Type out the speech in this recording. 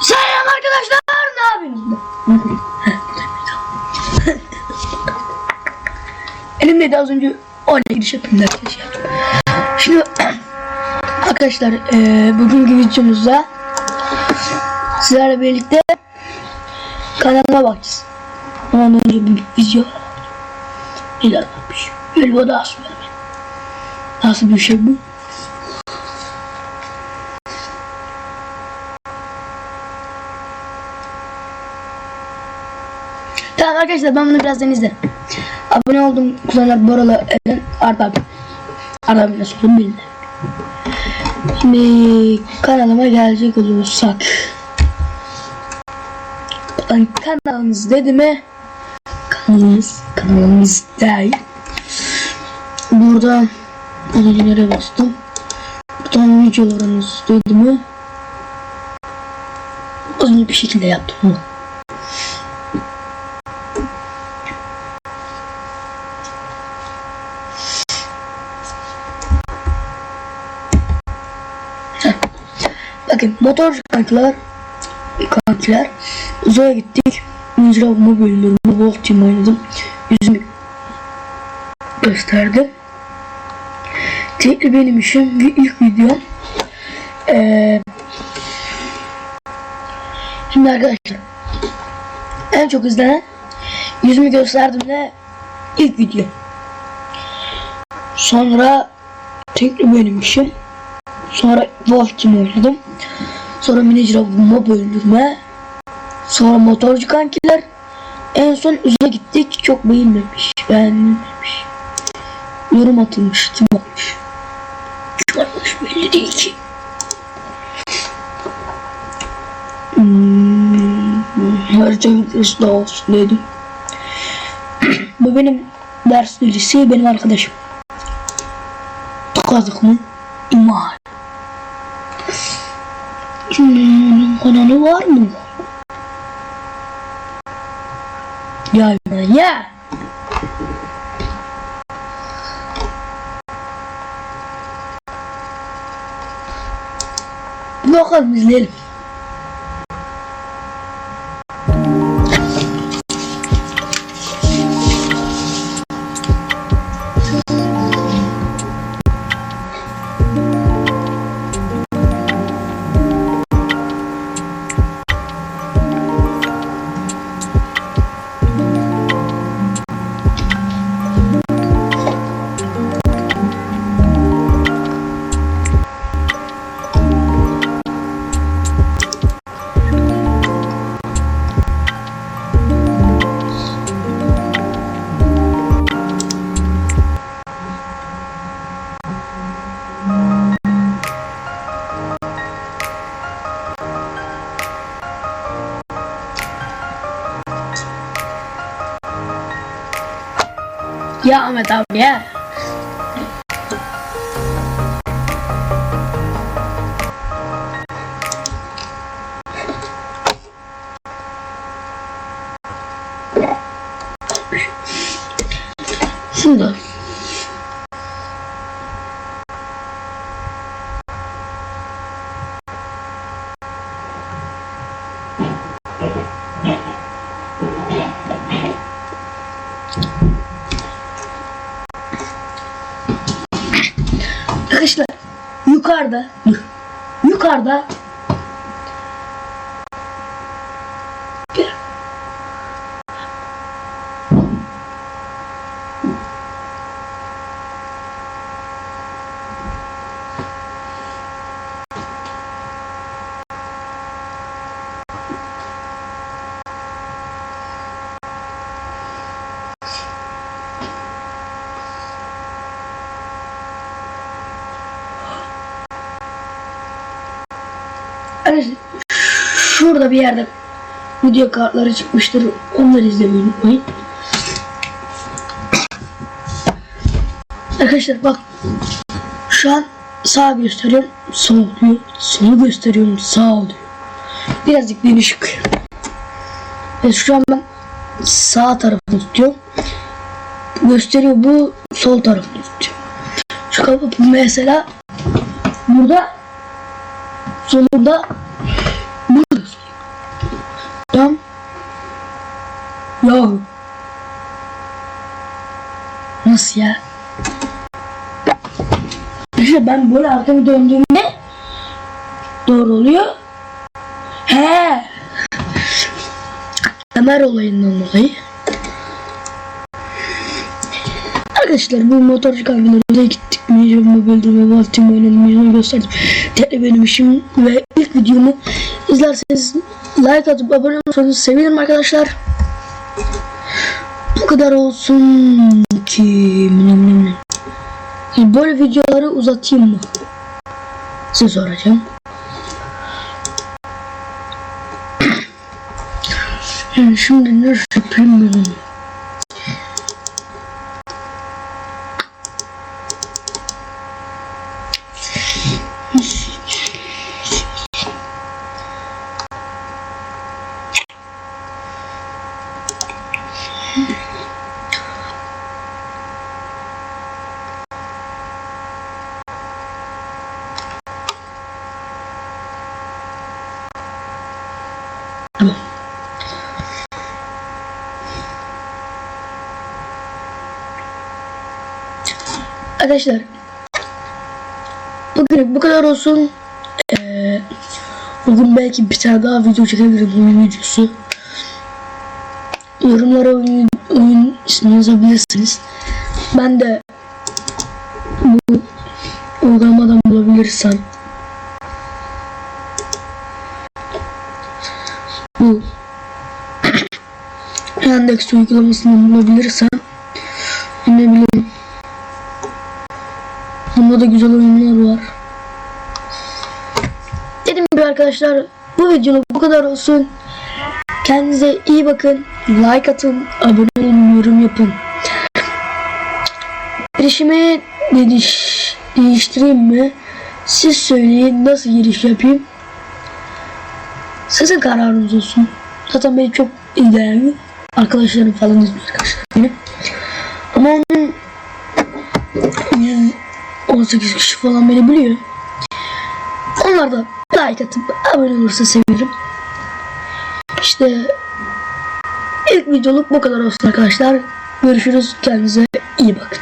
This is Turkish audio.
Selam arkadaşlar ne yapıyorsunuz? Elimdeydi az önce öyle giriş yapayım derken şey yaptım. Şimdi arkadaşlar eee bugünkü videomuzda sizlerle birlikte kanalıma bakacağız. Ondan önce bir video neler varmış. Galiba daha. Nasıl bir şey bu? Tamam arkadaşlar ben bunu birazdan izlerim. Abone oldum kuzenim Boralı Eren Arda abi. Arda abi nasıl olduğunu bilmiyorum. Şimdi kanalıma gelecek olursak. Lan kanalımız dedi mi? Kanalımız, kanalımız değil. Burada nereye bastım? Buradan videolarımız dedi mi? Önce bir şekilde yaptım bunu. Bakın motor kankiler kankiler uzaya gittik. Micra mobil Volt Team oynadım. Yüzümü gösterdim. Tekli benim işim ve ilk videom. Ee, şimdi arkadaşlar en çok izlenen yüzümü gösterdim de ilk video. Sonra tekli benim işim. Sonra Wolf Team oynadım. Sonra Miniature Mob öldürme. Sonra motorcu kankiler. En son uzaya gittik. Çok beğenmemiş. Beğenmemiş. Yorum atılmış. Kim olmuş? Kim olmuş belli değil ki. Hmm, harita videosu da olsun dedim. Bu benim ders birisi benim arkadaşım. Tıkadık mı? İmal. Hmm, kanalı var mı? Ya ya. Bakalım izleyelim. Ya Ahmet abi ya. Şimdi Arkadaşlar yukarıda yukarıda Arkadaşlar şurada bir yerde video kartları çıkmıştır. Onları izlemeyi unutmayın. Arkadaşlar bak şu an sağ gösteriyorum sol diyor. Solu gösteriyorum sağ diyor. Birazcık değişik. Evet, şu an ben sağ tarafını tutuyorum. Gösteriyor bu sol tarafını tutuyor. Şu kapı mesela burada solunda Yo. Nasıl ya? İşte ben böyle arkamı döndüğümde doğru oluyor. He. Ömer olayından dolayı. Arkadaşlar bu motorcu kankalarımıza gittik. Mecbur mobilde ve vaktim oynanmayacağını gösterdim. Tele benim işim ve ilk videomu izlerseniz like atıp abone olursanız sevinirim arkadaşlar. Bu kadar olsun ki. Yani böyle videoları uzatayım mı? Size soracağım. Yani şimdi ne yapayım ben? Tamam. Arkadaşlar bugün bu kadar olsun. Ee, bugün belki bir tane daha video çekebilirim oyun videosu. Yorumlara oyun, oyun ismi yazabilirsiniz. Ben de bu uygulamadan bulabilirsem bu Yandex uygulamasını bulabilirsem ne bileyim Bunda da güzel oyunlar var. Dediğim gibi arkadaşlar bu videoluk bu kadar olsun. Kendinize iyi bakın. Like atın, abone olun, yorum yapın. Girişimi değiş, değiştireyim mi? Siz söyleyin nasıl giriş yapayım. Sizin kararınız olsun. Zaten beni çok ilgileniyor. Arkadaşlarım falan izliyor arkadaşlar beni. Ama onun 118 kişi falan beni biliyor. Onlar da like atıp abone olursa sevinirim. İşte ilk videoluk bu kadar olsun arkadaşlar. Görüşürüz. Kendinize iyi bakın.